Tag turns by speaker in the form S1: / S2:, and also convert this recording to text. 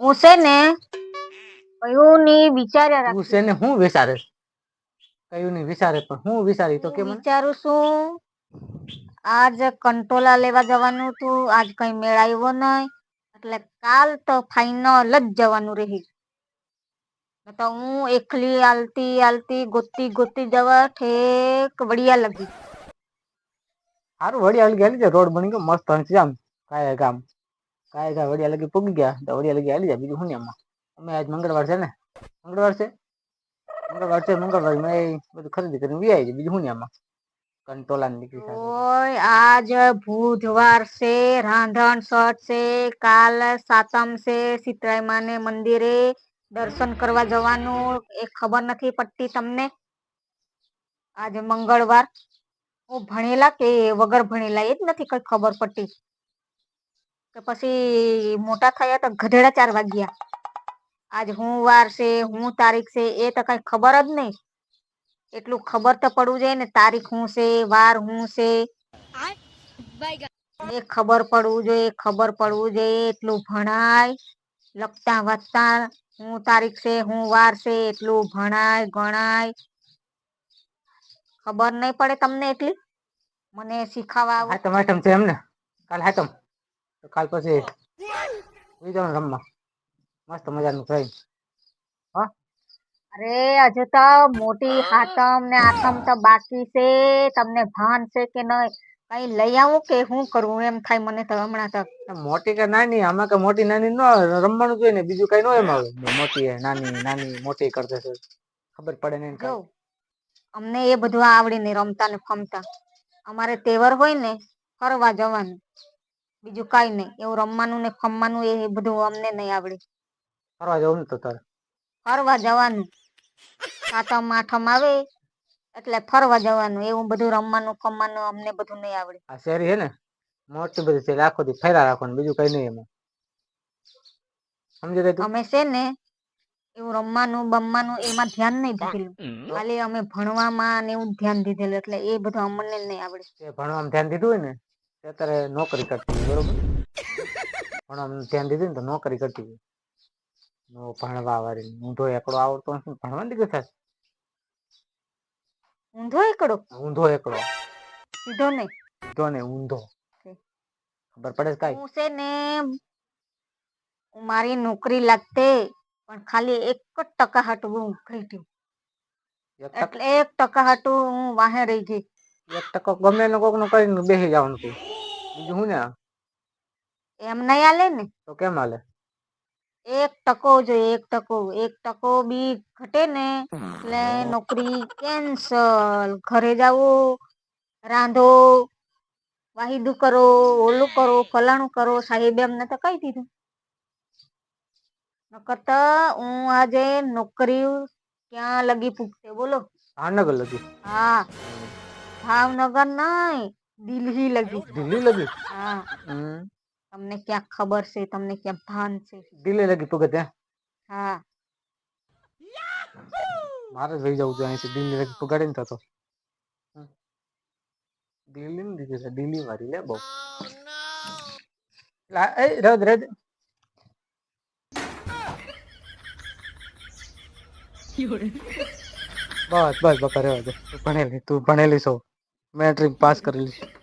S1: હું છે ને કયું ની વિચાર્યા રાખું
S2: છે ને હું વિચારે? કયું વિચારે પણ હું વિચારી તો કે
S1: વિચારું છું આજ કંટોલા લેવા જવાનું હતું આજ કઈ મેળ આવ્યો નહીં એટલે કાલ તો ફાઈનલ જ જવાનું રહી. તો હું એકલી આલતી આલતી ગોતી ગોતી જવા ઠેક વડિયા લગી.
S2: સારું વડિયા લગી રોડ બની ગયો મસ્ત હંસી આમ કાય ગામ. કાયા ગામ વડિયા લગી પૂગી ગયા. તો વડિયા લગી આવી જાય. બીજું શું એમાં? અમે આજ મંગળવાર છે ને? મંગળવાર છે? મંગળવાર છે, મંગળવાર મેં બધું ખરીદી કરીને વી આવી બીજું શું એમાં?
S1: આજ બુધવાર છે, રાંધણ સઠ છે, કાલ સાતમ છે સીતરાય માને મંદિરે દર્શન કરવા જવાનું. એ ખબર નથી પડતી તમને? આજે મંગળવાર. હું ભણેલા કે વગર ભણેલા? એ જ નથી કઈ ખબર પડતી. કે પછી મોટા થયા તો ગધેડા ચાર વાગ્યા. આજ હું વાર છે, હું તારીખ છે, એ તો કઈ ખબર જ નહીં. એટલું ખબર તો પડવું જોઈએ ને, તારીખ હું છે, વાર હું છે. એ ખબર પડવું જોઈએ, ખબર પડવું જોઈએ, એટલું ભણાય, લખતા વાંચતા હું તારીખ છે, હું વાર છે, એટલું ભણાય, ગણાય. ખબર નહીં પડે તમને એટલી? મને શીખાવા
S2: હાટમ છે એમ ને કાલ હાટમ તો કાલ પછી જવાનું રમવા. મસ્ત મજાનું થઈ
S1: અરે હજુ તો મોટી હાથમ ને આતમ તો બાકી છે. તમને ભાન છે કે નહીં? કઈ લઈ આવું કે શું કરવું એમ થાય મને તો હમણાં તો.
S2: મોટી કે નાની? આમાં કે મોટી નાની નો રમવાનું જોઈએ ને બીજું કઈ નો એમ આવે? મોટી હે નાની નાની મોટી કરતે છે ખબર પડે નહીં
S1: જો અમને એ બધું આવડે નહીં રમતા ને ફમતા. અમારે તહેવાર હોય ને ફરવા જવાનું. બીજું કઈ નહીં. એવું રમવાનું ને ફમવાનું એ બધું અમને નહીં આવડે.
S2: ફરવા જવું ને તો તારે?
S1: ફરવા જવાનું. સાતમ આઠમ આવે એટલે ફરવા જવાનું. એવું બધું રમવાનું ફમવાનું અમને બધું નહીં આવડે.
S2: આ શેરી હે ને મોટી બધી છે આખો દી ફેરા રાખવાનું બીજું કઈ નહીં એમાં. સમજી ગઈ
S1: અમે છે ને એવું રમવાનું બમવાનું એમાં ધ્યાન નહીં દીધેલું. ખાલી અમે ભણવામાં ને એવું ધ્યાન દીધેલું એટલે એ બધું અમને નહીં આવડે.
S2: ભણવામાં ધ્યાન દીધું હોય ને? અત્યારે નોકરી કરતી હોય બરોબર? ભણવામાં ધ્યાન દીધું ને તો નોકરી કરતી નો ભણવા વાળી ઊંધો એકડો આવડતો નથી. ભણવા દીકરી થશે
S1: ઊંધો એકડો
S2: ઊંધો એકડો
S1: સીધો નહીં.
S2: સીધો નહીં ઊંધો. ખબર પડે કઈ?
S1: હું છે ને મારી નોકરી લાગતે પણ ખાલી એક જ ટકા હાટું હું
S2: એક
S1: એટલે એક ટકા હાટું હું વાહે રહી ગઈ.
S2: એક ટકો ગમે ને કોકનું કરીને બેસી જવાનું તું બીજું ને?
S1: એમ નહીં આલે ને?
S2: તો કેમ હાલે?
S1: એક ટકો જોઈએ એક ટકો એક ટકો બી ઘટે ને એટલે નોકરી કેન્સલ. ઘરે જાવું રાંધો વાહિદું કરો ઓલું કરો ફલાણું કરો સાહેબે અમને તો કહી દીધું. નકર તો હું આજે નોકરી ક્યાં લગી પૂગશે બોલો.
S2: ભાવનગર લગી?
S1: હા ભાવનગર નહીં દિલ્હી લગી
S2: દિલ્હી લગી
S1: હા
S2: હમ
S1: તમને ક્યાં ખબર છે તમને ક્યાં ભાન છે
S2: દિલ્હી લગી તું કે ત્યાં
S1: હા
S2: મારે જ રહી જવું જોઈએ અહીંથી દિલ્હી લગી પગાડી ને થતો હમ. દિલ્હી ને દીધી છે દિલ્હી મારી લે બહુ લા- એ રદ રદ બસ બસ બકા રહેવા દે તું ભણેલી તું ભણેલી છો મેટ્રિક પાસ કરેલી છે